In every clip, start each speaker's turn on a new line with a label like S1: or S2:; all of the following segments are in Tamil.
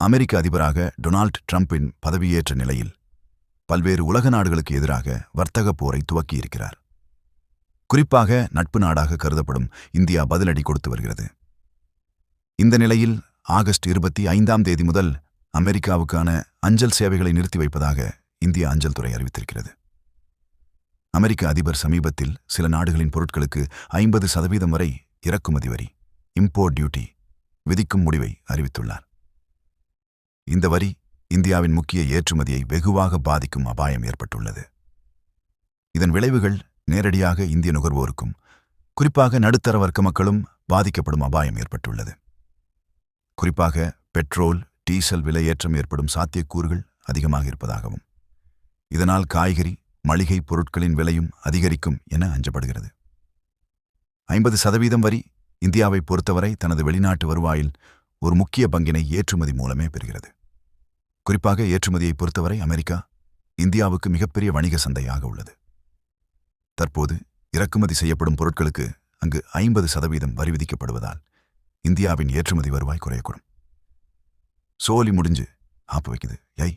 S1: அமெரிக்க அதிபராக டொனால்ட் ட்ரம்பின் பதவியேற்ற நிலையில் பல்வேறு உலக நாடுகளுக்கு எதிராக வர்த்தக போரை துவக்கியிருக்கிறார். குறிப்பாக நட்பு நாடாக கருதப்படும் இந்தியா பதிலடி கொடுத்து வருகிறது. இந்த நிலையில் ஆகஸ்ட் இருபத்தி ஐந்தாம் தேதி முதல் அமெரிக்காவுக்கான அஞ்சல் சேவைகளை நிறுத்தி வைப்பதாக இந்திய அஞ்சல் துறை அறிவித்திருக்கிறது. அமெரிக்க அதிபர் சமீபத்தில் சில நாடுகளின் பொருட்களுக்கு ஐம்பது சதவீதம் வரை இறக்குமதி வரி இம்போர்ட் டியூட்டி விதிக்கும் முடிவை அறிவித்துள்ளார். இந்த வரி இந்தியாவின் முக்கிய ஏற்றுமதியை வெகுவாக பாதிக்கும் அபாயம் ஏற்பட்டுள்ளது. இதன் விளைவுகள் நேரடியாக இந்திய நுகர்வோருக்கும் குறிப்பாக நடுத்தர வர்க்க மக்களும் பாதிக்கப்படும் அபாயம் ஏற்பட்டுள்ளது. குறிப்பாக பெட்ரோல் டீசல் விலையேற்றம் ஏற்படும் சாத்தியக்கூறுகள் அதிகமாக இருப்பதாகவும் இதனால் காய்கறி மளிகை பொருட்களின் விலையும் அதிகரிக்கும் என அஞ்சப்படுகிறது. ஐம்பது சதவீதம் வரி இந்தியாவை பொறுத்தவரை தனது வெளிநாட்டு வருவாயில் ஒரு முக்கிய பங்கினை ஏற்றுமதி மூலமே பெறுகிறது. குறிப்பாக ஏற்றுமதியை பொறுத்தவரை அமெரிக்கா இந்தியாவுக்கு மிகப்பெரிய வணிக சந்தையாக உள்ளது. தற்போது இறக்குமதி செய்யப்படும் பொருட்களுக்கு அங்கு ஐம்பது சதவீதம் வரி விதிக்கப்படுவதால் இந்தியாவின் ஏற்றுமதி வருவாய் குறையக்கூடும். சோலி முடிஞ்சு ஆப்பு வைக்குது. ஐ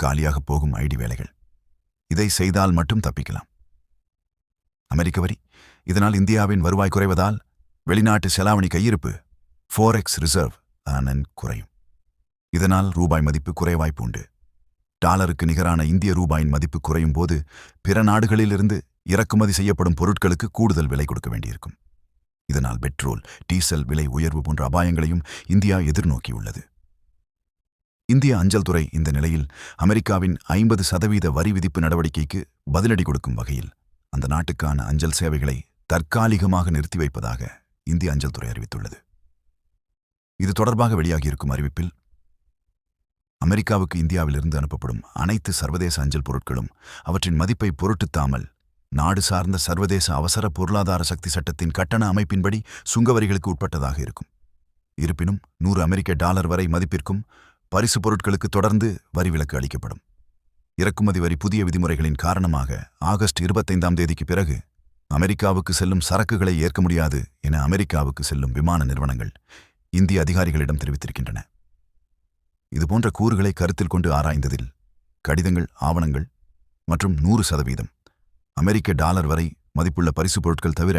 S1: காலியாக போகும் ஐடி வேலைகள். இதை செய்தால் மட்டும் தப்பிக்கலாம். அமெரிக்க வரி. இதனால் இந்தியாவின் வருவாய் குறைவதால் வெளிநாட்டு செலாவணி கையிருப்பு ஃபோரெக்ஸ் ரிசர்வ் ஆனன் குறையும். இதனால் ரூபாய் மதிப்பு குறைவாய்ப்பு உண்டு டாலருக்கு நிகரான இந்திய ரூபாயின் மதிப்பு குறையும் போது பிற நாடுகளிலிருந்து இறக்குமதி செய்யப்படும் பொருட்களுக்கு கூடுதல் விலை கொடுக்க வேண்டியிருக்கும். இதனால் பெட்ரோல் டீசல் விலை உயர்வு போன்ற அபாயங்களையும் இந்தியா எதிர்நோக்கியுள்ளது. இந்திய அஞ்சல் துறை இந்த நிலையில் அமெரிக்காவின் ஐம்பது சதவீத வரி விதிப்பு நடவடிக்கைக்கு பதிலடி கொடுக்கும் வகையில் அந்த நாட்டுக்கான அஞ்சல் சேவைகளை தற்காலிகமாக நிறுத்தி வைப்பதாக இந்திய அஞ்சல் துறை அறிவித்துள்ளது. இது தொடர்பாக வெளியாகியிருக்கும் அறிவிப்பில் அமெரிக்காவுக்கு இந்தியாவிலிருந்து அனுப்பப்படும் அனைத்து சர்வதேச அஞ்சல் பொருட்களும் அவற்றின் மதிப்பை பொருட்டுத்தாமல் நாடு சார்ந்த சர்வதேச அவசர பொருளாதார சக்தி சட்டத்தின் கட்டண அமைப்பின்படி சுங்கவரிகளுக்கு உட்பட்டதாக இருக்கும். இருப்பினும் நூறு அமெரிக்க டாலர் வரை மதிப்பிற்கும் பரிசு பொருட்களுக்கு தொடர்ந்து வரி விலக்கு அளிக்கப்படும். இறக்குமதி வரி புதிய விதிமுறைகளின் காரணமாக ஆகஸ்ட் இருபத்தைந்தாம் தேதிக்கு பிறகு அமெரிக்காவுக்கு செல்லும் சரக்குகளை ஏற்க முடியாது என அமெரிக்காவுக்கு செல்லும் விமான நிறுவனங்கள் இந்திய அதிகாரிகளிடம் தெரிவித்திருக்கின்றன. இதுபோன்ற கூறுகளை கருத்தில் கொண்டு ஆராய்ந்ததில் கடிதங்கள் ஆவணங்கள் மற்றும் நூறு சதவீதம் அமெரிக்க டாலர் வரை மதிப்புள்ள பரிசுப் பொருட்கள் தவிர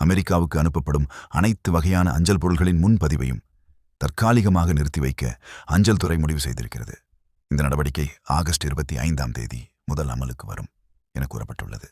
S1: அமெரிக்காவுக்கு அனுப்பப்படும் அனைத்து வகையான அஞ்சல் பொருள்களின் முன்பதிவையும் தற்காலிகமாக நிறுத்தி வைக்க அஞ்சல் துறை முடிவு செய்திருக்கிறது. இந்த நடவடிக்கை ஆகஸ்ட் இருபத்தி ஐந்தாம் தேதி முதல் அமலுக்கு வரும் என கூறப்பட்டுள்ளது.